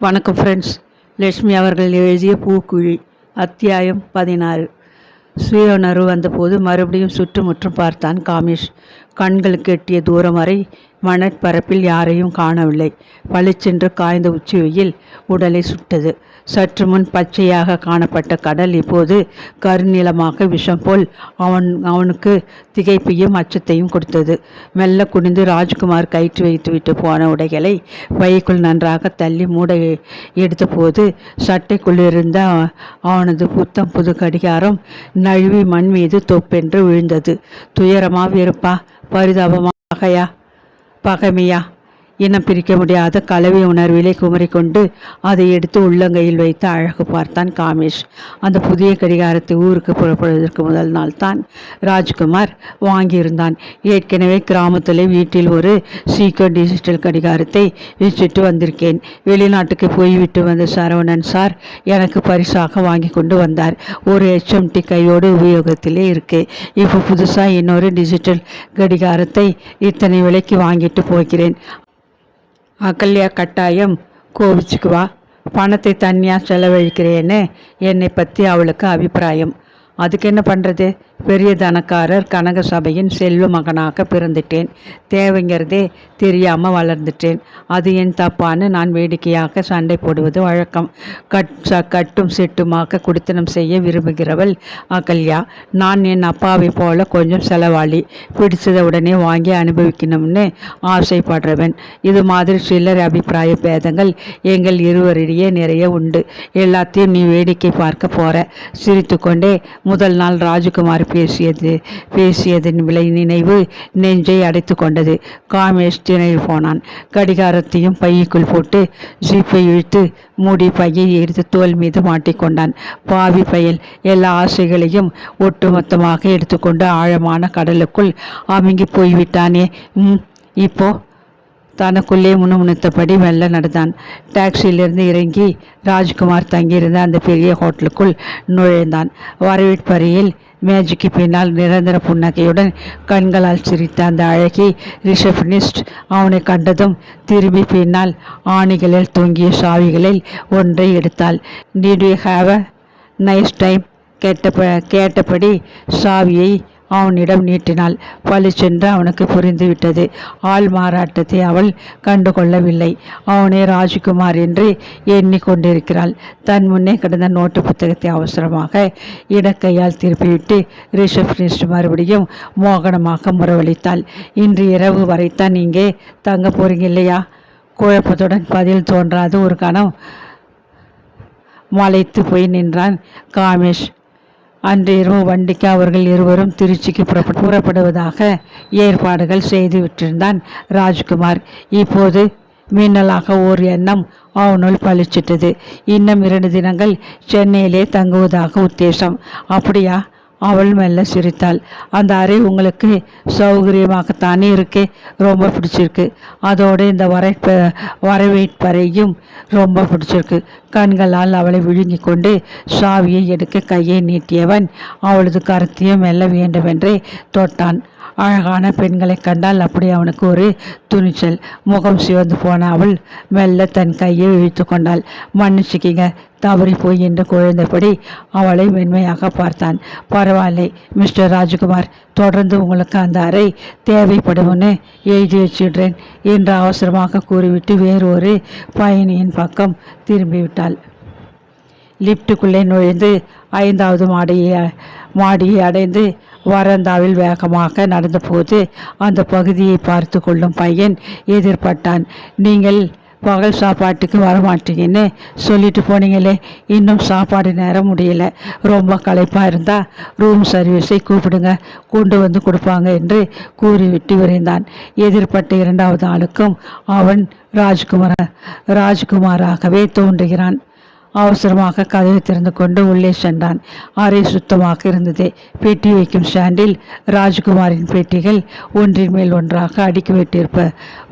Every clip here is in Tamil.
வணக்கம் ஃப்ரெண்ட்ஸ் லட்சுமி அவர்கள் எழுதிய பூக்குழி அத்தியாயம் பதினாறு. சுயநரு வந்தபோது மறுபடியும் சுற்றுமுற்றும் பார்த்தான் காமேஷ். கண்களுக்கு எட்டிய தூரம் வரை மணற்பரப்பில் யாரையும் காணவில்லை. பளிச்சென்று காய்ந்த உச்சி வெயில் உடலை சுட்டது. சற்று முன் பச்சையாக காணப்பட்ட கடல் இப்போது கருநிலமாக விஷம் போல் அவன் அவனுக்கு திகைப்பையும் அச்சத்தையும் கொடுத்தது. மெல்ல குனிந்து ராஜ்குமார் கயிற்று வைத்துவிட்டு போன உடைகளை பைக்குள் நன்றாக தள்ளி மூட எடுத்தபோது சட்டைக்குள்ளிருந்த அவனது புத்தம் புது கடிகாரம் நழுவி மண் மீது தொப்பென்று விழுந்தது. துயரமா வெறுப்பா பரிதாபமா பகையா பகைமையா. இனம் பிரிக்க முடியாத கலவை உணர்விலே குமரிக்கொண்டு அதை எடுத்து உள்ளங்கையில் வைத்து அழகு பார்த்தான் காமேஷ். அந்த புதிய கடிகாரத்தை ஊருக்கு புறப்படுவதற்கு முதல் நாள் தான் ராஜ்குமார் வாங்கியிருந்தான். ஏற்கனவே கிராமத்தில் வீட்டில் ஒரு சீக்கிரம் டிஜிட்டல் கடிகாரத்தை வச்சுட்டு வந்திருக்கேன். வெளிநாட்டுக்கு போய்விட்டு வந்த சரவணன் சார் எனக்கு பரிசாக வாங்கி கொண்டு வந்தார். ஒரு ஹெச்எம்டி கையோடு உபயோகத்திலே இருக்கு. இப்போ புதுசாக இன்னொரு டிஜிட்டல் கடிகாரத்தை இத்தனை விலைக்கு வாங்கிட்டு போகிறேன். அகல்யா கட்டாயம் கோபிச்சுக்குவா. பணத்தை தனியாக செலவழிக்கிறேன்னு என்னை பற்றி அவளுக்கு அபிப்பிராயம். அதுக்கு என்ன பண்ணுறது பெரிய தனக்காரர் கனக சபையின் செல்வ மகனாக பிறந்துட்டேன். தேவைங்கிறதே தெரியாமல் வளர்ந்துட்டேன். அது என் தப்பான்னு நான் வேடிக்கையாக சண்டை போடுவது வழக்கம். கட் ச கட்டும் சிட்டுமாக குடித்தனம் செய்ய விரும்புகிறவள் அகல்யா. நான் என் அப்பாவை போல கொஞ்சம் செலவாளி. பிடிச்சதை உடனே வாங்கி அனுபவிக்கணும்னு ஆசைப்படுறவன். இது மாதிரி சிலர் அபிப்பிராய பேதங்கள் எங்கள் இருவரிடையே நிறைய உண்டு. எல்லாத்தையும் நீ வேடிக்கை பார்க்க போகிற சிரித்துக்கொண்டே முதல் நாள் ராஜகுமார் பேசியது பேசியதின் விலை நினைவு நெஞ்சை அடைத்து கொண்டது. காமேஷ் திணறி போனான். கடிகாரத்தையும் பையக்குள் போட்டு ஜீப்பை இழுத்து மூடி பையை எடுத்து தோல் மீது மாட்டிக்கொண்டான் பாவி பயல் எல்லா ஆசைகளையும் ஒட்டுமொத்தமாக எடுத்துக்கொண்டு ஆழமான கடலுக்குள் அமுங்கி போய்விட்டானே. இப்போ தனக்குள்ளே முணுமுணுத்தபடி மெல்ல நடந்தான். டாக்ஸியிலிருந்து இறங்கி ராஜ்குமார் தங்கியிருந்த அந்த பெரிய ஹோட்டலுக்குள் நுழைந்தான். வரவேற்பறையில் மேஜிக்கு பின்னால் நிரந்தர புன்னகையுடன் கண்களால் சிரித்த அந்த அழகி ரிசப்ஷனிஸ்ட் அவனை கண்டதும் திரும்பி பின்னால் ஆணிகளில் தொங்கிய சாவிகளில் ஒன்றை எடுத்தாள். Did you have a nice time கேட்ட கேட்டபடி சாவியை அவனிடம் நீட்டினாள். பளிச்சென்று அவனுக்கு புரிந்துவிட்டது. ஆள் மாறாட்டத்தை அவள் கண்டுகொள்ளவில்லை. அவனே ராஜ்குமார் என்று எண்ணிக்கொண்டிருக்கிறாள். தன் முன்னே கிடந்த நோட்டு புத்தகத்தை அவசரமாக இடக்கையால் திருப்பிவிட்டு ரிசப்ஷனிஸ்ட் மறுபடியும் மோகனமாக முறவளித்தாள் இன்று இரவு வரைத்தான் இங்கே தங்க போறீங்க இல்லையா? குழப்பத்துடன் பதில் தோன்றாது. ஒரு கணம் மலைத்து போய் நின்றான் காமேஷ். அன்று இரவு வண்டிக்கு அவர்கள் இருவரும் திருச்சிக்கு புறப்பட்டு புறப்படுவதாக ஏற்பாடுகள் செய்து விட்டிருந்தான் ராஜ்குமார். இப்போது மின்னலாக ஓர் எண்ணம் அவனுள் பளிச்சிட்டது இன்னும் இரண்டு தினங்கள் சென்னையிலே தங்குவதாக உத்தேசம். அப்படியா? அவள் மெல்ல சிரித்தாள். அந்த அறை உங்களுக்கு சௌகரியமாகத்தானே இருக்கு ரொம்ப பிடிச்சிருக்கு. அதோடு இந்த வரை வரவேற்பறையும் ரொம்ப பிடிச்சிருக்கு. கண்களால் அவளை விழுங்கி கொண்டு சாவியை எடுக்க கையை நீட்டியவன் அவளது கருத்தையும் மெல்ல வேண்டுமென்றே தொட்டான். அழகான பெண்களை கண்டால் அப்படி அவனுக்கு ஒரு துணிச்சல். முகம் சிவந்து போன அவள் மெல்ல தன் கையை இழுத்து கொண்டாள். மன்னிச்சுக்கிங்க தவறி போய் என்று குழந்தபடி அவளை மென்மையாக பார்த்தான். பரவாயில்லை மிஸ்டர் ராஜகுமார் தொடர்ந்து உங்களுக்கு அந்த அறை தேவைப்படும்னு எழுதி வச்சிடுறேன் என்று அவசரமாக கூறிவிட்டு வேறொரு பயணியின் பக்கம் திரும்பிவிட்டாள். லிப்டுக்குள்ளே நுழைந்து ஐந்தாவது மாடியை மாடியை அடைந்து வரந்தாவில் வேகமாக நடந்தபோது அந்த பகுதியை பார்த்து கொள்ளும் பையன் எதிர்பட்டான். நீங்கள் பகல் சாப்பாட்டுக்கு வரமாட்டீங்கன்னு சொல்லிட்டு போனீங்களே இன்னும் சாப்பாடு நேரம் முடியல. ரொம்ப களைப்பாக இருந்தால் ரூம் சர்வீஸை கூப்பிடுங்க கொண்டு வந்து கொடுப்பாங்க என்று கூறிவிட்டு விரைந்தான். எதிர்பட்ட இரண்டாவது ஆளுக்கும் அவன் ராஜ்குமார ராஜ்குமாராகவே தோன்றுகிறான். அவசரமாக கதவை திறந்து கொண்டு உள்ளே சென்றான். அறை சுத்தமாக இருந்தது. பெட்டி வைக்கும் ஸ்டாண்டில் ராஜ்குமாரின் பெட்டிகள் ஒன்றின் மேல் ஒன்றாக அடுக்கி விட்டிருப்ப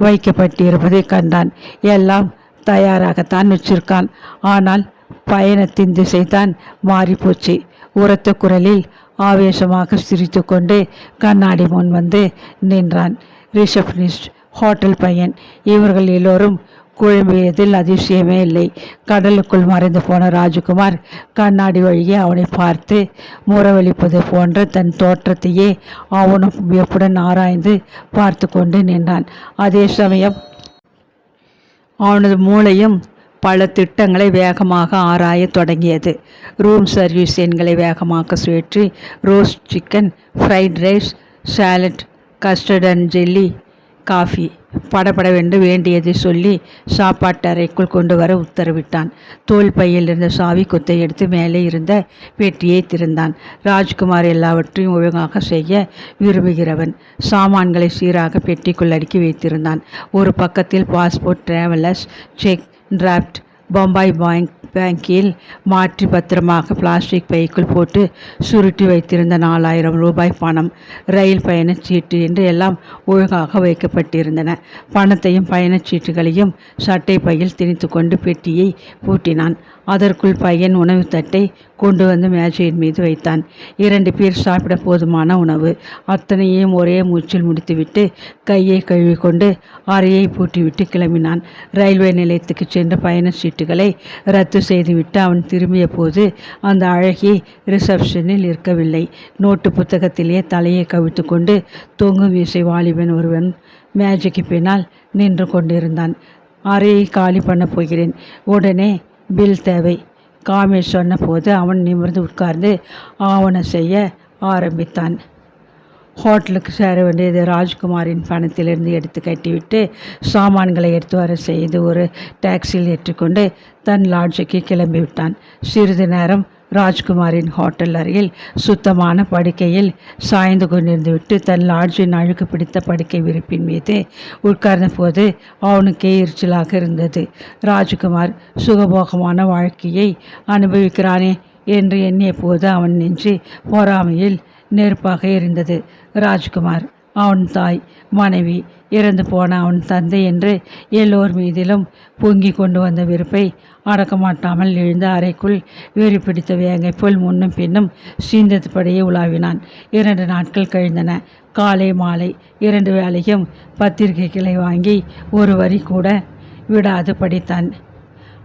வைக்கப்பட்டிருப்பதை கண்டான். எல்லாம் தயாராகத்தான் வச்சிருக்கான். ஆனால் பயணத்தின் திசைதான் மாறிப்போச்சு. உரத்த குரலில் ஆவேசமாக சிரித்து கொண்டு கண்ணாடி முன் வந்து நின்றான். ரிசப்ஷனிஸ்ட் ஹோட்டல் பையன். இவர்கள் எல்லோரும் குழம்பியதில் அதிசயமே இல்லை. கடலுக்குள் மறைந்து போன ராஜகுமார் கண்ணாடி வழியே அவனை பார்த்து முறவளிப்பது போன்ற தன் தோற்றத்தையே அவனும் வியப்புடன் ஆராய்ந்து பார்த்து கொண்டு நின்றான். அதே சமயம் அவனது மூளையும் பல திட்டங்களை வேகமாக ஆராயத் தொடங்கியது. ரூம் சர்வீஸ் எண்களை வேகமாக சுழற்றி roast chicken fried rice salad custard and jelly coffee படபடவென்று வேண்டியதை சொல்லி சாப்பாட்டு அறைக்குள் கொண்டு வர உத்தரவிட்டான். தோல் பையில் இருந்த சாவி குத்தை எடுத்து மேலே இருந்த பெட்டியை திறந்தான். ராஜ்குமார் எல்லாவற்றையும் ஒழுங்காக செய்ய விரும்புகிறவன் சாமான்களை சீராக பெட்டிக்குள் அடுக்கி வைத்திருந்தான். ஒரு பக்கத்தில் passport travellers cheque draft Bombay bank பேங்கில் மாற்றி பத்திரமாக பிளாஸ்டிக் பைக்குள் போட்டு சுருட்டி வைத்திருந்த நாலாயிரம் ரூபாய் பணம் ரயில் பயணச்சீட்டு என்று எல்லாம் ஒழுங்காக வைக்கப்பட்டிருந்தன. பணத்தையும் பயணச்சீட்டுகளையும் சட்டை பையில் திணித்து கொண்டு பெட்டியை பூட்டினான். அதற்குள் பையன் உணவு தட்டை கொண்டு வந்து மேஜையின் மீது வைத்தான். இரண்டு பேர் சாப்பிட போதுமான உணவு. அத்தனையும் ஒரே மூச்சில் முடித்துவிட்டு கையை கழுவிக்கொண்டு அறையை பூட்டிவிட்டு கிளம்பினான். ரயில்வே நிலையத்துக்கு சென்று பயண சீட்டுகளை ரத்து செய்துவிட்டு அவன் திரும்பிய போது அந்த அழகி ரிசப்ஷனில் இருக்கவில்லை. நோட்டு புத்தகத்திலேயே தலையை கவிழ்த்து கொண்டு தொங்கும் வீசை வாலிபன் ஒருவன் மேஜைக்கு பின்னால் நின்று கொண்டிருந்தான். அறையை காலி பண்ண போகிறேன். உடனே பில் தேவை. காமேஷ் சொன்னபோது அவன் நிமிர்ந்து உட்கார்ந்து ஆவணம் செய்ய ஆரம்பித்தான். ஹோட்டலுக்கு சேர வேண்டியது ராஜ்குமாரின் பணத்திலிருந்து எடுத்து கட்டிவிட்டு சாமான்களை எடுத்து வர செய்து ஒரு டாக்ஸியில் ஏற்றுக்கொண்டு தன் லாட்ஜுக்கு கிளம்பிவிட்டான். சிறிது நேரம் ராஜ்குமாரின் ஹோட்டல் அருகில் சுத்தமான படுக்கையில் சாய்ந்து கொண்டிருந்து விட்டு தன் லாட்ஜின் அழுக்கு பிடித்த படுக்கை விரிப்பின் மீது உட்கார்ந்த போது அவனுக்கே எரிச்சலாக இருந்தது. ராஜ்குமார் சுகபோகமான வாழ்க்கையை அனுபவிக்கிறானே என்று எண்ணிய போது அவன் நெஞ்சு பொறாமையில் நெருப்பாக எரிந்தது ராஜ்குமார் அவன் தாய் மனைவி இறந்து போன அவன் தந்தை என்று எல்லோர் மீதிலும் பொங்கி கொண்டு வந்த வெறுப்பை அடக்கமாட்டாமல் எழுந்த அறைக்குள் வெறி பிடித்த வேங்கை போல் முன்னும் பின்னும் சீந்ததுபடியே உலாவினான். இரண்டு நாட்கள் கழிந்தன. காலை மாலை இரண்டு வேளையும் பத்திரிகைகளை வாங்கி ஒரு வரி கூட விடாது படித்தான்.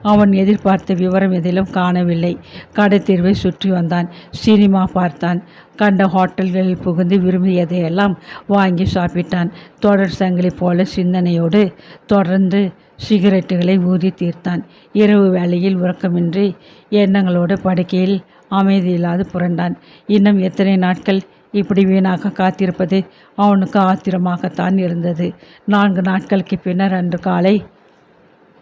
அவன் எதிர்பார்த்த விவரம் எதிலும் காணவில்லை. கடைத்தீர்வை சுற்றி வந்தான். சினிமா பார்த்தான். கண்ட ஹோட்டல்களில் புகுந்து விரும்பியதையெல்லாம் வாங்கி சாப்பிட்டான். தொடர் சங்கிலி போல சிந்தனையோடு தொடர்ந்து சிகரெட்டுகளை ஊதி தீர்த்தான். இரவு வேளையில் உறக்கமின்றி எண்ணங்களோடு படுக்கையில் அமைதியில்லாது புரண்டான். இன்னும் எத்தனை நாட்கள் இப்படி வீணாக காத்திருப்பது? அவனுக்கு ஆத்திரமாகத்தான் இருந்தது. நான்கு நாட்களுக்கு பின்னர் அன்று காலை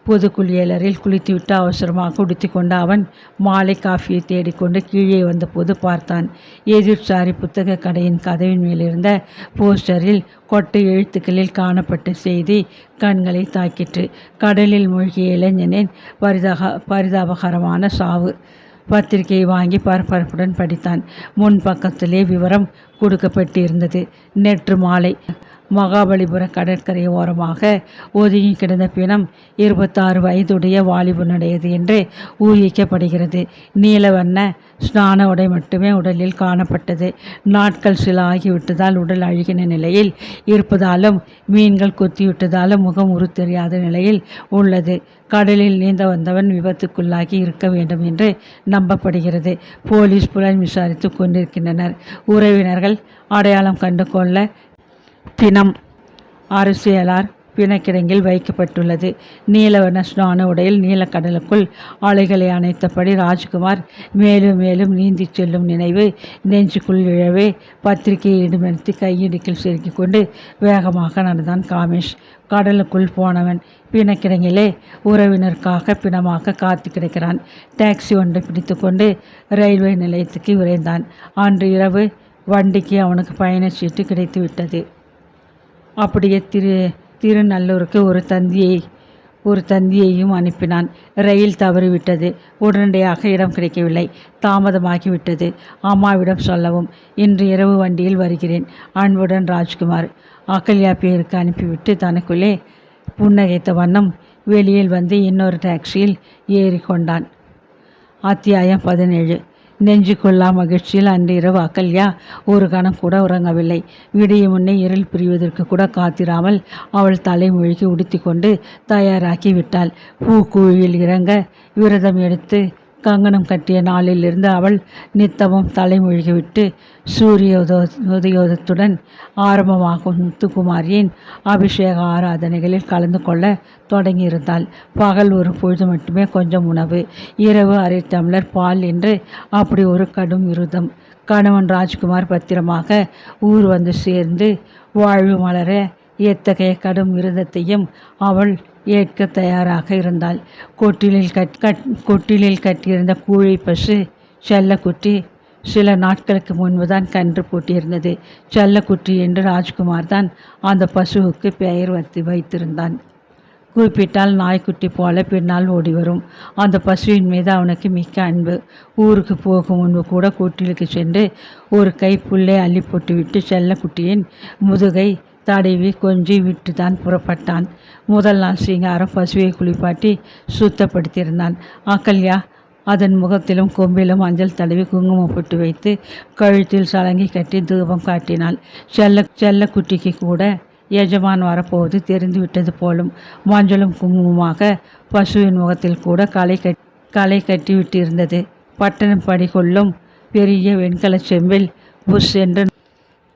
புது குளியலரில் குளித்துவிட்டு அவசரமாக உடுத்திக்கொண்டு அவன் மாலை காஃபியை தேடிக்கொண்டு கீழே வந்தபோது பார்த்தான். எதிர்சாரி புத்தக கடையின் கதவின் மேலிருந்த போஸ்டரில் கொட்டை எழுத்துக்களில் காணப்பட்ட செய்தி கண்களை தாக்கிற்று. கடலில் மூழ்கிய இளைஞனின் பரிதாக பரிதாபகரமான சாவு. பத்திரிகையை வாங்கி பரபரப்புடன் படித்தான். முன் பக்கத்திலே விவரம் கொடுக்கப்பட்டிருந்தது. நேற்று மாலை மகாபலிபுர கடற்கரை ஓரமாக ஒதுங்கி கிடந்த பிணம் இருபத்தாறு வயதுடைய வாலிபனுடையது என்று ஊகிக்கப்படுகிறது. நீல வண்ண ஸ்நான உடை மட்டுமே உடலில் காணப்பட்டது. நாட்கள் சில ஆகிவிட்டதால் உடல் அழுகின நிலையில் இருப்பதாலும் மீன்கள் கொத்திவிட்டதாலும் முகம் உரு தெரியாத நிலையில் உள்ளது. கடலில் நீந்த வந்தவன் விபத்துக்குள்ளாகி இருக்க வேண்டும் என்று நம்பப்படுகிறது. போலீஸ் புலன் விசாரித்து கொண்டிருக்கின்றனர். உறவினர்கள் அடையாளம் கண்டு கொள்ள பிணம் அரசியலார் பிணக்கிடங்கில் வைக்கப்பட்டுள்ளது. நீலவர்ண ஸ்நான உடையில் நீலக்கடலுக்குள் ஆலைகளை அணைத்தபடி ராஜ்குமார் மேலும் மேலும் நீந்தி செல்லும் நினைவு நெஞ்சுக்குள் இழவே பத்திரிகையை இடமெடுத்து கையிடுக்கில் செருக்கிக் கொண்டு வேகமாக நடந்தான் காமேஷ். கடலுக்குள் போனவன் பிணக்கிடங்கிலே உறவினருக்காக பிணமாக காத்து கிடக்கிறான். டாக்ஸி ஒன்றை பிடித்துக்கொண்டு ரயில்வே நிலையத்துக்கு விரைந்தான். அன்று இரவு வண்டிக்கு அவனுக்கு பயணச்சீட்டு கிடைத்து விட்டது அப்படியே திரு திருநல்லூருக்கு ஒரு தந்தியை ஒரு தந்தியையும் அனுப்பினான். ரயில் தவறிவிட்டது. உடனடியாக இடம் கிடைக்கவில்லை. தாமதமாகிவிட்டது. அம்மாவிடம் சொல்லவும் இன்று இரவு வண்டியில் வருகிறேன். அன்புடன் ராஜ்குமார் அகல்யா பேருக்கு அனுப்பிவிட்டு தனக்குள்ளே புன்னகைத்த வண்ணம் வெளியில் வந்து இன்னொரு டாக்ஸியில் ஏறிக்கொண்டான். அத்தியாயம் பதினேழு. நெஞ்சு கொள்ளா மகிழ்ச்சியில் அன்றிரவு அகல்யா ஒரு கணம் கூட உறங்கவில்லை. விடிய முன்னே இருள் பிரிவதற்கு கூட காத்திராமல் அவள் தலைமொழிக்கு உடுத்தி கொண்டு தயாராக்கி விட்டாள். பூக்குழியில் இறங்க விரதம் எடுத்து கங்கணம் கட்டிய நாளிலிருந்து அவள் நித்தமும் தலைமொழிகிவிட்டு சூரிய உதோ உதயோதத்துடன் ஆரம்பமாகும் முத்துக்குமாரியின் அபிஷேக ஆராதனைகளில் கலந்து கொள்ள தொடங்கியிருந்தாள். பகல் ஒரு பொழுது மட்டுமே கொஞ்சம் உணவு இரவு அரை டம்ளர் பால் என்று அப்படி ஒரு கடும் விருதம் கணவன் ராஜ்குமார் பத்திரமாக ஊர் வந்து சேர்ந்து வாழ்வு மலர எத்தகைய கடும் விரதத்தையும் அவள் ஏற்க தயாராக இருந்தாள். கொட்டிலில் கட் கட் கொட்டிலில் கட்டியிருந்த கூழை பசு செல்லக்குட்டி சில நாட்களுக்கு முன்புதான் கன்று பூட்டியிருந்தது. செல்லக்குட்டி என்று ராஜ்குமார் தான் அந்த பசுவுக்கு பெயர் வைத்து வைத்திருந்தான். குறிப்பிட்டால் நாய்க்குட்டி போல பின்னால் ஓடி வரும் அந்த பசுவின் மீது அவனுக்கு மிக்க அன்பு. ஊருக்கு போகும் முன்பு கூட கூட்டிலுக்கு சென்று ஒரு கை புல்லை அள்ளி போட்டுவிட்டு செல்லக்குட்டியின் முதுகை தடவி கொஞ்சி விட்டு தான் புறப்பட்டான். முதல் நாள் சிங்காரம் பசுவை குளிப்பாட்டி சுத்தப்படுத்தியிருந்தான். அகல்யா அதன் முகத்திலும் கொம்பிலும் மஞ்சள் தடவி குங்குமம் போட்டு வைத்து கழுத்தில் சலங்கி கட்டி தூபம் காட்டினாள். செல்ல செல்லக்குட்டிக்கு கூட எஜமான் வரப்போவது தெரிந்து விட்டது போலும். மஞ்சளும் குங்குமமாக பசுவின் முகத்தில் கூட களை கட் களை கட்டி விட்டிருந்தது பட்டணம் படிக்கொள்ளும் பெரிய வெண்கல செம்பில் புஷ் என்று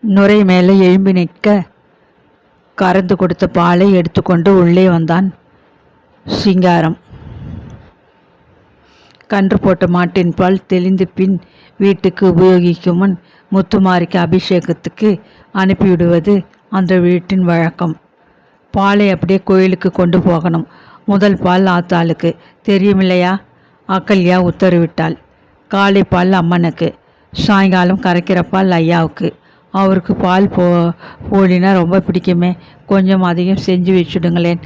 நுரை மேலே எழும்பி நிற்க கறந்து கொடுத்த பாலை எடுத்துக்கொண்டு உள்ளே வந்தான் சிங்காரம். கன்று போட்ட மாட்டின் பால் தெளிந்து பின் வீட்டுக்கு உபயோகிக்கும் முன் முத்துமாரிக்கு அபிஷேகத்துக்கு அனுப்பிவிடுவது அந்த வீட்டின் வழக்கம். பாலை அப்படியே கோயிலுக்கு கொண்டு போகணும். முதல் பால் ஆத்தாளுக்கு. தெரியுமில்லையா? அக்கல்யா உத்தரவிட்டாள். காலை பால் அம்மனுக்கு. சாயங்காலம் கரைக்கிற பால் ஐயாவுக்கு. அவருக்கு பால் போ போலினா ரொம்ப பிடிக்குமே. கொஞ்சம் அதிகம் செஞ்சு வச்சுடுங்களேன்.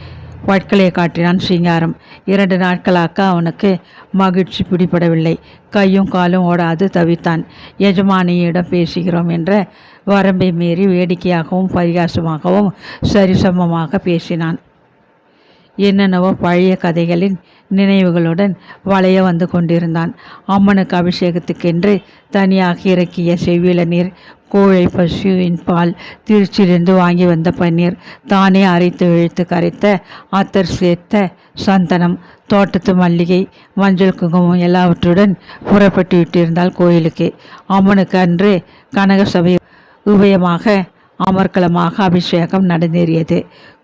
பட்களை காட்டினான் சிங்காரம். இரண்டு நாட்களாக அவனுக்கு மகிழ்ச்சி பிடிபடவில்லை. கையும் காலும் ஓடாது தவித்தான். எஜமானியிடம் பேசுகிறோம் என்ற வரம்பை மீறி வேடிக்கையாகவும் பரிகாசமாகவும் சரிசமமாக பேசினான். என்னென்னவோ பழைய கதைகளின் நினைவுகளுடன் வளைய வந்து கொண்டிருந்தான். அம்மனுக்கு அபிஷேகத்துக்கென்று தனியாக இறக்கிய செவ்வில நீர் கோழை பசுவின் பால் திருச்சியிலிருந்து வாங்கி வந்த பன்னீர். தானே அரைத்து இழுத்து கரைத்த ஆத்தர் சேர்த்த சந்தனம் தோட்டத்து மல்லிகை மஞ்சள் குங்குமம் எல்லாவற்றுடன் புறப்பட்டு விட்டிருந்தால் கோயிலுக்கு. அம்மனுக்கு அன்று கனக சபை உபயமாக அமர்க்கலமாக அபிஷேகம் நடந்தேறியது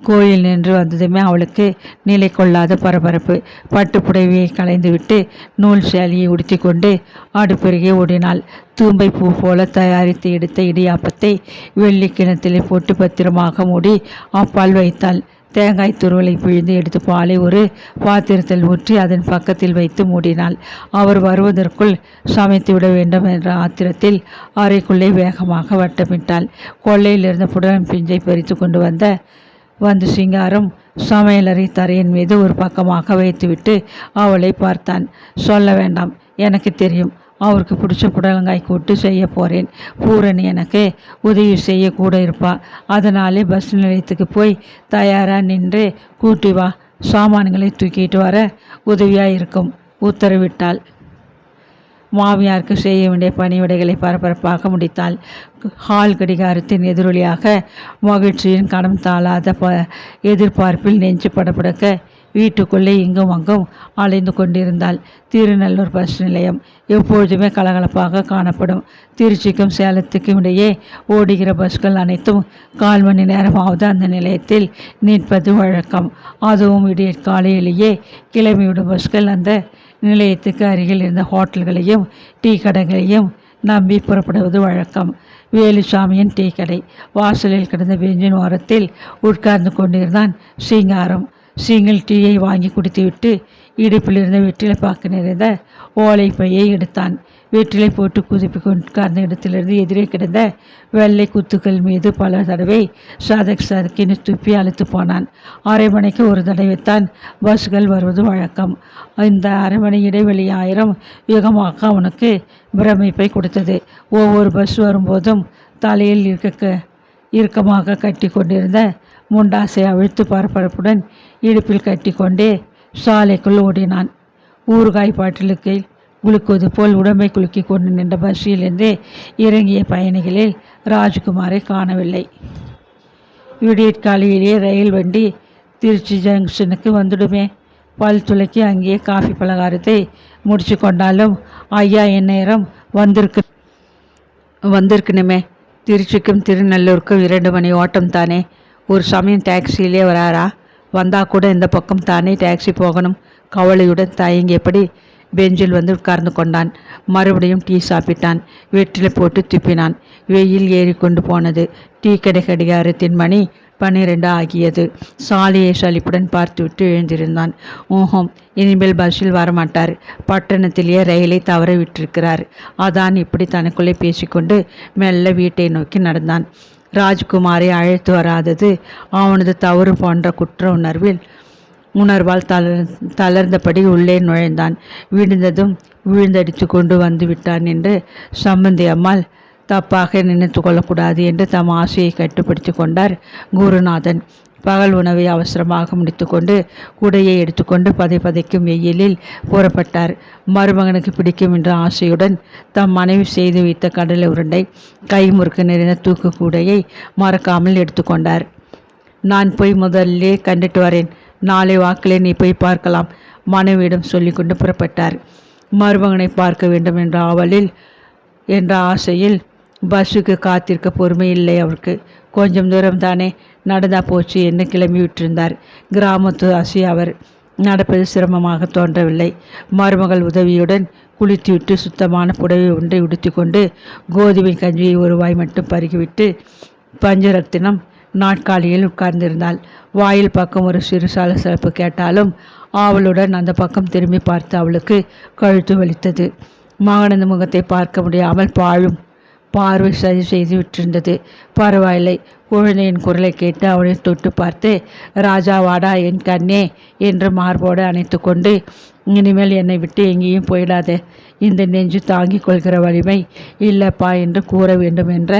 கோயில் நின்று வந்ததுமே அவளுக்கு நிலை கொள்ளாத பரபரப்பு. பட்டு புடவையை களைந்துவிட்டு நூல் சேலையை உடுத்தி கொண்டு அடுப்பருகே ஓடினாள். தூம்பை பூ போல தயாரித்து எடுத்த இடியாப்பத்தை வெள்ளி கிணத்திலே போட்டு பத்திரமாக மூடி அப்பால் வைத்தாள். தேங்காய் துருவலை பிழிந்து எடுத்து பாலை ஒரு பாத்திரத்தில் ஊற்றி அதன் பக்கத்தில் வைத்து மூடினாள். அவர் வருவதற்குள் சமைத்து விட வேண்டும் என்ற ஆத்திரத்தில் அறைக்குள்ளே வேகமாக வட்டமிட்டாள். கொள்ளையிலிருந்து புடலன் பிஞ்சை பறித்து கொண்டு வந்த வந்து சிங்காரம் சமையலறை தரையின் மீது ஒரு பக்கமாக வைத்துவிட்டு அவளை பார்த்தான். சொல்ல வேண்டாம். எனக்கு தெரியும். அவருக்கு பிடிச்ச புடலங்காய் கூட்டு செய்ய போகிறேன் பூரணி எனக்கு உதவி செய்ய கூட இருப்பா. அதனாலே பஸ் நிலையத்துக்கு போய் தயாராக நின்று கூட்டி வா. சாமான்களை தூக்கிட்டு வர உதவியாக இருக்கும். உத்தரவிட்டாள். மாமியாருக்கு செய்ய வேண்டிய பணிவிடைகளை பரபரப்பாக முடித்தாள். ஹால் கடிகாரத்தின் எதிரொலியாக மகிழ்ச்சியின் கடம் தாளாத ப எதிர்பார்ப்பில் நெஞ்சு படப்படக்க வீட்டுக்குள்ளே இங்கும் அங்கும் அலைந்து கொண்டிருந்தாள் திருநெல்லூர் பஸ் நிலையம் எப்பொழுதுமே கலகலப்பாக காணப்படும். திருச்சிக்கும் சேலத்துக்கும் இடையே ஓடுகிற பஸ்கள் அனைத்தும் கால் மணி நேரமாவது அந்த நிலையத்தில் நிற்பது வழக்கம். அதுவும் விடிய காலையிலேயே கிளம்பிவிடும் பஸ்கள் அந்த நிலையத்துக்கு அருகில் இருந்த ஹோட்டல்களையும் டீ கடைகளையும் நம்பி புறப்படுவது வழக்கம். வேலுசாமியின் டீ கடை வாசலில் கிடந்த பெஞ்சின் ஓரத்தில் உட்கார்ந்து கொண்டிருந்தான் சிங்காரம். சிங்கிள் டீயை வாங்கி குடித்துவிட்டு இடுப்பில் இருந்த வெற்றிலை பாக்கு நிறைந்த ஓலை பையை எடுத்தான். வெற்றிலை போட்டு குதிப்பு உட்கார்ந்த இடத்திலிருந்து எதிரே கிடந்த வெள்ளை குத்துக்கள் மீது பல தடவை சதக் சதக்கின்னு துப்பி அழுத்து போனான். அரைமனைக்கு ஒரு தடவைத்தான் பஸ்கள் வருவது வழக்கம். இந்த அரைமணி இடைவெளி ஆயிரம் யுகமாக அவனுக்கு பிரமிப்பை கொடுத்தது. ஒவ்வொரு பஸ் வரும்போதும் தலையில் இருக்க இறுக்கமாக கட்டி கொண்டிருந்த முண்டாசை அவிழ்த்து பரபரப்புடன் இடுப்பில் கட்டி கொண்டே சாலைக்குள் ஓடினான். ஊறுகாய் பாட்டிலுக்கு குலுக்குவது போல் உடம்பை குலுக்கி கொண்டு நின்ற பஸ்ஸிலிருந்து இறங்கிய பயணிகளில் ராஜ்குமாரை காணவில்லை. விடியற்காலையிலேயே ரயில் வண்டி திருச்சி ஜங்ஷனுக்கு வந்துடுமே. பல் துளைக்கி அங்கேயே காஃபி பலகாரத்தை முடிச்சு கொண்டாலும் ஐயா இந்நேரம் வந்திருக்கு வந்திருக்கணுமே. திருச்சிக்கும் திருநெல்லூருக்கும் இரண்டு மணி ஓட்டம் தானே ஒரு சமயம் டாக்ஸியிலே வராரா? வந்தால் கூட இந்த பக்கம் தானே டாக்ஸி போகணும். கவலையுடன் தயங்கியபடி பெஞ்சில் வந்து உட்கார்ந்து கொண்டான். மறுபடியும் டீ சாப்பிட்டான். வெற்றிலை போட்டு துப்பினான் வெயில் ஏறிக்கொண்டு போனது. டீ கடை கடிகாரத்தின் மணி பன்னிரெண்டு ஆகியது. சாலையை சலிப்புடன் பார்த்துவிட்டு எழுந்திருந்தான். ஓஹோம் இனிமேல் பஸ்ஸில் வரமாட்டார். பட்டணத்திலேயே ரயிலை தவற விட்டிருக்கிறார் அதான் இப்படி தனக்குள்ளே பேசிக்கொண்டு மெல்ல வீட்டை நோக்கி நடந்தான். ராஜ்குமாரை அழைத்து வராதது அவனது தவறு போன்ற குற்ற உணர்வில் உணர்வால் தளர் தளர்ந்தபடி உள்ளே நுழைந்தான். விழுந்ததும் விழுந்தடித்து கொண்டு வந்து விட்டான் என்று சம்பந்தி அம்மாள் தப்பாக நினைத்து கொள்ளக்கூடாது என்று தம் ஆசையை கட்டுப்படுத்தி கொண்டார் குருநாதன். பகல் உணவை அவசரமாக முடித்துக்கொண்டு குடையை எடுத்துக்கொண்டு பதை பதைக்கும் வெயிலில் புறப்பட்டார். மருமகனுக்கு பிடிக்கும் என்ற ஆசையுடன் தம் மனைவி செய்து வைத்த கடலை உருண்டை கை முறுக்கு நிறைந்த தூக்கு கூடையை மறக்காமல் எடுத்துக்கொண்டார். நான் போய் முதல்லே கண்டுட்டு வரேன். நாளை வாக்கிலே நீ போய் பார்க்கலாம் மனைவியிடம் சொல்லிக்கொண்டு புறப்பட்டார். மருமகனை பார்க்க வேண்டும் என்ற ஆவலில் என்ற ஆசையில் பஸ்ஸுக்கு காத்திருக்க பொறுமை இல்லை அவருக்கு. கொஞ்சம் தூரம் தானே நடந்தா போச்சு என்று கிளம்பி விட்டிருந்தார் கிராமத்து ஆசி அவர் நடப்பது சிரமமாக தோன்றவில்லை. மருமகள் உதவியுடன் குளித்துவிட்டு சுத்தமான புடவை ஒன்றை உடுத்திக்கொண்டு கோதுமை கஞ்சியை ஒரு வாய் மட்டும் பருகிவிட்டு பஞ்சரத்தினம் நாட்காலியில் உட்கார்ந்திருந்தாள். வாயில் பக்கம் ஒரு சிறுசால சிறப்பு கேட்டாலும் ஆவலுடன் அந்த பக்கம் திரும்பி பார்த்து அவளுக்கு கழுத்து வலித்தது. மகனது முகத்தை பார்க்க முடியாமல் பாழும் பார்வை சரி செய்து விட்டிருந்தது. பரவாயில்லை. குழந்தையின் குரலை கேட்டு அவனை தொட்டு பார்த்து ராஜா வாடா என் கண்ணே என்று மார்போடு அணைத்து கொண்டு இனிமேல் என்னை விட்டு எங்கேயும் போயிடாதே. இந்த நெஞ்சு தாங்கிக் கொள்கிற வலிமை இல்லைப்பா என்று கூற வேண்டும் என்ற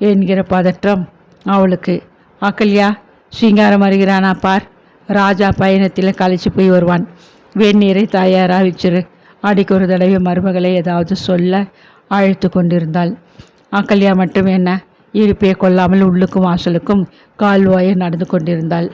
என்கிற பதற்றம் அவளுக்கு. அக்கல்யா சிங்காரம் வருகிறானா பார். ராஜா பயணத்தில் கழிச்சு போய் வருவான். வெந்நீரை தயாராக வச்சிரு. அடிக்கொரு தடவை மருமகளை ஏதாவது சொல்ல அழைத்து கொண்டிருந்தாள். அக்கல்யா மட்டும் என்ன? இருப்பே கொள்ளாமல் உள்ளுக்கும் வாசலுக்கும் கால்வாயை நடந்து கொண்டிருந்தாள்.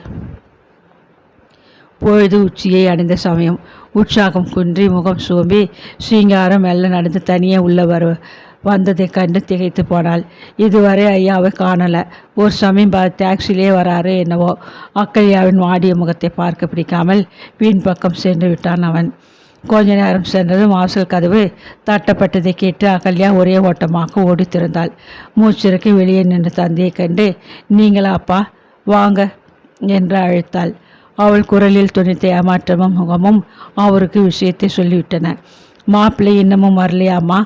பொழுது உச்சியை அடைந்த சமயம் உற்சாகம் குன்றி முகம் சோம்பி சிங்காரம் மெல்ல நடந்து தனியே உள்ள வரு வந்ததை கண்டு திகைத்து போனாள். இதுவரை ஐயாவை காணலை. ஒரு சமயம் டாக்ஸிலே வராரு என்னவோ. அக்கையாவின் வாடிய முகத்தை பார்க்க பிடிக்காமல் வீண் பக்கம் சென்று விட்டான் அவன். கொஞ்ச நேரம் சென்றதும் வாசல் கதவு தட்டப்பட்டதை கேட்டு அகல்யா ஒரே ஓட்டமாக ஓடி திறந்தாள் மூச்சிறக்கி வெளியே நின்று தந்தையை கண்டு நீங்களா அப்பா? வாங்க என்று அழைத்தாள். அவள் குரலில் துணித்த ஏமாற்றமும் முகமும் அவருக்கு விஷயத்தை சொல்லிவிட்டன. மாப்பிள்ளை இன்னமும் வரலையாம்மா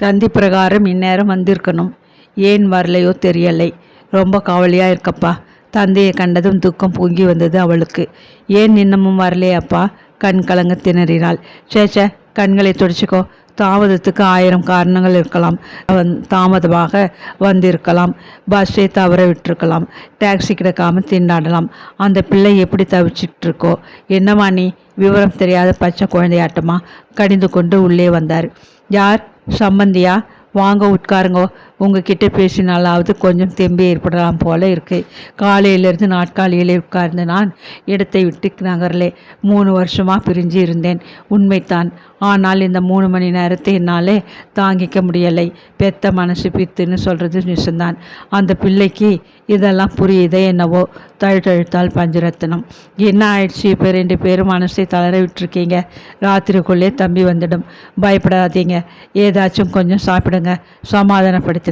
தந்தி பிரகாரம் இந்நேரம் வந்திருக்கணும். ஏன் வரலையோ தெரியலை. ரொம்ப கவலையாக இருக்கப்பா. தந்தையை கண்டதும் துக்கம் பொங்கி வந்தது அவளுக்கு. ஏன் இன்னமும் வரலையாப்பா? கண் கலங்க திணறினாள். சேச்ச கண்களை துடைச்சிக்கோ. தாமதத்துக்கு ஆயிரம் காரணங்கள் இருக்கலாம். அவன் தாமதமாக வந்திருக்கலாம். பஸ்ஸை தவற விட்டுருக்கலாம். டாக்ஸி கிடைக்காம திண்டாடலாம். அந்த பிள்ளை எப்படி தவிச்சிட்டு இருக்கோ என்னம்மா நீ? விவரம் தெரியாத பச்சை குழந்தையாட்டமா? கடிந்து கொண்டு உள்ளே வந்தார். யார்? சம்பந்தியா? வாங்க உட்காருங்கோ. உங்ககிட்ட பேசினாலாவது கொஞ்சம் தெம்பு ஏற்படலாம் போல இருக்கு. காலையிலிருந்து நாட்காலியிலே உட்கார்ந்து நான் இடத்தை விட்டு நகரலே மூணு வருஷமாக பிரிஞ்சு இருந்தேன். உண்மைத்தான் ஆனால் இந்த மூணு மணி நேரத்தை என்னாலே தாங்கிக்க முடியலை. பெத்த மனசு பித்துன்னு சொல்கிறது நிசந்தான் அந்த பிள்ளைக்கு இதெல்லாம் புரியுதே என்னவோ தழுத்தழுத்தால் பஞ்சரத்தனம். என்ன ஆயிடுச்சு? இப்போ ரெண்டு பேரும் மனசை தளர விட்டுருக்கீங்க. ராத்திரிக்குள்ளே தம்பி வந்துடும். பயப்படாதீங்க. ஏதாச்சும் கொஞ்சம் சாப்பிடுங்க.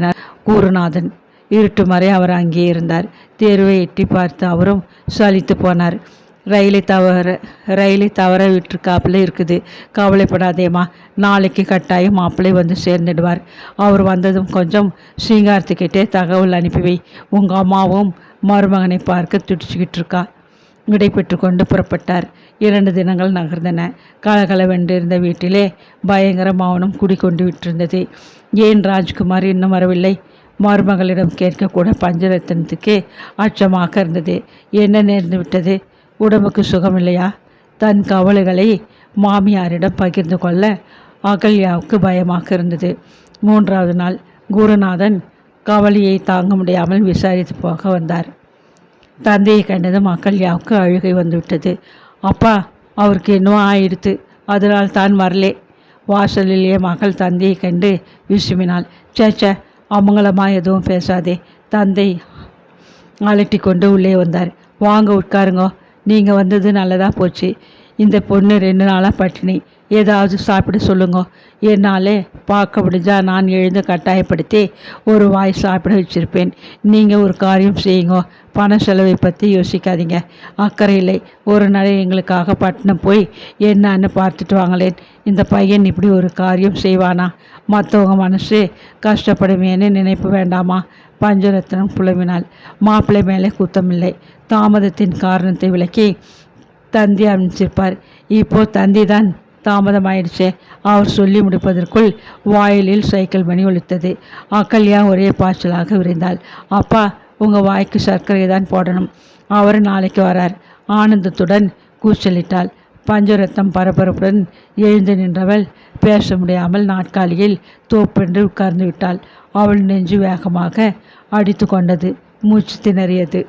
சமாதானப்படுத்தினார் கூறுநாதன் இருட்டு மறை அவர் அங்கே இருந்தார். தேர்வை எட்டி பார்த்து அவரும் சலித்து போனார். ரயிலை தவற ரயிலை தவற விட்டுருக்காப்புல இருக்குது. கவலைப்படாதேம்மா. நாளைக்கு கட்டாயம் மாப்பிள்ளை வந்து சேர்ந்துடுவார். அவர் வந்ததும் கொஞ்சம் ஸ்ரீங்காரத்துக்கிட்டே தகவல் அனுப்பி வை உங்கள் அம்மாவும் மருமகனை பார்க்க துடிச்சுக்கிட்டு இருக்கா. விடை பெற்று கொண்டு புறப்பட்டார். இரண்டு தினங்கள் நகர்ந்தன. கலகலவென்றிருந்த வீட்டிலே பயங்கர மௌனம் குடிக்கொண்டு விட்டிருந்தது. ஏன் ராஜ்குமார் இன்னும் வரவில்லை? மருமகளிடம் கேட்கக்கூட பஞ்சரத்னத்துக்கே அச்சமாக இருந்தது. என்ன நேர்ந்து விட்டது? உடம்புக்கு சுகமில்லையா? தன் கவலைகளை மாமியாரிடம் பகிர்ந்து கொள்ள அகல்யாவுக்கு பயமாக இருந்தது. மூன்றாவது நாள் குருநாதன் கவலையை தாங்க முடியாமல் விசாரித்து போக வந்தார். தந்தையை கண்டதும் அகல்யாவுக்கு அழுகை வந்துவிட்டது. அப்பா அவருக்கு என்னவோ ஆயிடுத்து. அதனால் தான் வரலே. வாசலிலேயே மகள் தந்தையை கண்டு விசுமினாள் சேச்சே அமங்கலமா எதுவும் பேசாதே. தந்தை அலட்டி கொண்டு உள்ளே வந்தார். வாங்க உட்காருங்க. நீங்கள் வந்தது நல்லதாக போச்சு. இந்த பொண்ணு ரெண்டு நாளாக பட்டினி. ஏதாவது சாப்பிட சொல்லுங்க. என்னாலே பார்க்க முடிஞ்சா நான் எழுந்து கட்டாயப்படுத்தி ஒரு வாய் சாப்பிட வச்சுருப்பேன். நீங்கள் ஒரு காரியம் செய்யுங்க. பண செலவை பற்றி யோசிக்காதீங்க. அக்கறை இல்லை. ஒரு நாள் எங்களுக்காக பட்டினம் போய் என்னன்னு பார்த்துட்டு வாங்களேன். இந்த பையன் இப்படி ஒரு காரியம் செய்வானா? மற்றவங்க மனசு கஷ்டப்படுமேன்னு நினைப்பு வேண்டாமா? பஞ்சரத்னம் புலவினாள் மாப்பிள்ளை மேலே குத்தமில்லை. தாமதத்தின் காரணத்தை விளக்கி தந்தி அனுப்பிச்சிருப்பார். இப்போ தந்தி தான் தாமதமாயிடுச்சே அவர் சொல்லி முடிப்பதற்குள் வாயிலில் சைக்கிள் மணி ஒலித்தது. அக்கல்யா ஒரே பாய்ச்சலாக விரைந்தாள். அப்பா உங்கள் வாய்க்கு சர்க்கரை தான் போடணும். அவர் நாளைக்கு வரார். ஆனந்தத்துடன் கூச்சலிட்டாள். பஞ்சரத்தம் பரபரப்புடன் எழுந்து நின்றவள் பேச முடியாமல் நாட்காலியில் தோப்பென்று உட்கார்ந்து விட்டாள். அவள் நெஞ்சு வேகமாக அடித்து கொண்டது மூச்சு திணறியது.